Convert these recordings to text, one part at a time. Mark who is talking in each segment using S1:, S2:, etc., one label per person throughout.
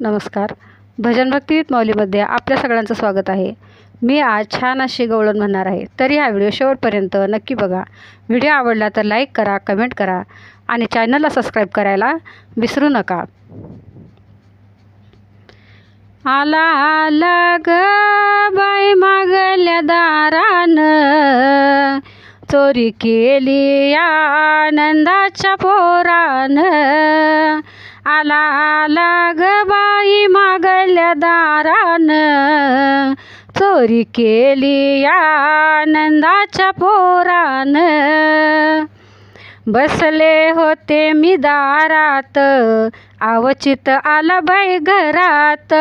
S1: नमस्कार. भजन भक्तीविथ मौलीमध्ये आपल्या सगळ्यांचं स्वागत आहे. मी आज छान अशी गवळण म्हणणार आहे. तरी हा व्हिडिओ शेवटपर्यंत नक्की बघा. व्हिडिओ आवडला तर लाईक करा कमेंट करा आणि चॅनलला सबस्क्राईब करायला विसरू नका. आला आला ग बाई मागल्या दारान. चोरी केली आनंदाच्या पोरान. आला आला ग बाई मागल्या दारान. चोरी केली आनंदाच्या पोरान. बसले होते मी दारात. आवचित आला बाई घरात.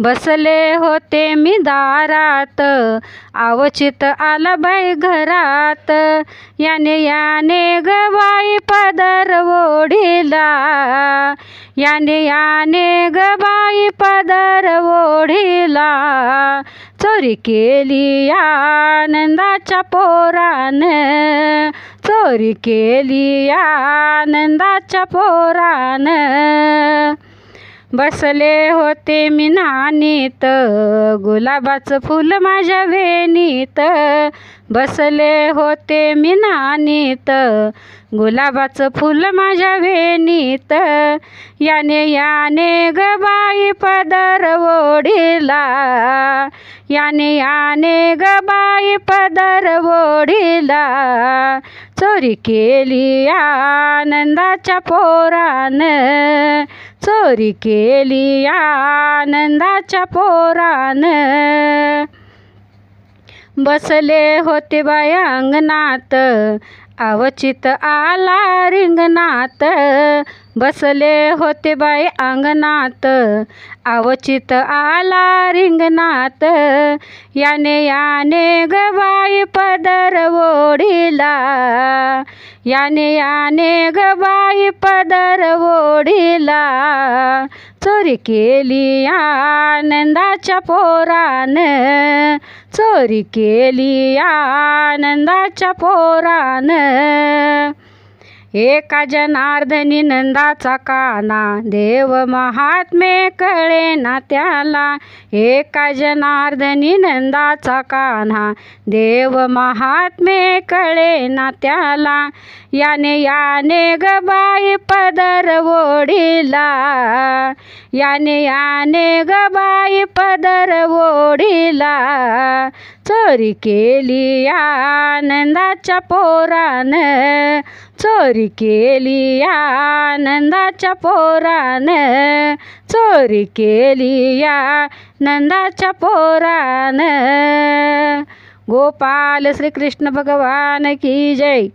S1: बसले होते मी दारात. आवचित आला बाई घरात. याने याने ग बाई पदर ओढिला. याने याने ग बाई पदर ओढिला. चोरी केली आनंदाच्या पोरान. चोरी केली आनंदाच्या पोरान. बसले होते मी नानीत गुलाबाचं फुल माझ्या वेणीत. बसले होते मी नानीत गुलाबाचं फुल माझ्या वेणीत. याने याने ग बाई पदर ओढिला. याने याने ग बाई पदर ओढिला. चोरी केली आनंदाच्या पोरान. चोरी केली आनंदाच्या पोरान. बसले होते बाय अंगणात. अवचित आला रिंगणात. बसले होते बाई अंगणात. अवचित आला रिंगणात. याने याने ग बाई पदर ओढिला. याने याने ग बाई पदर ओढिला. चोरी केली आनंदाच्या पोरान. चोरी केली आनंदाच्या पोरान. एका जनार्दनी नंदाचा काना देव महात्मे कळे ना त्याला. एका जनार्दनी नंदाचा कान्हा देव महात्मे कळे ना त्याला. याने याने ग पदर ओढिला. याने याने गबाई पदर ओढिला. चोरी केली आनंदाच्या पोरान. चोरी केली आनंदाच्या पोरान. चोरी केली आनंदाच्या पोरान. गोपाल श्रीकृष्ण भगवान की जय.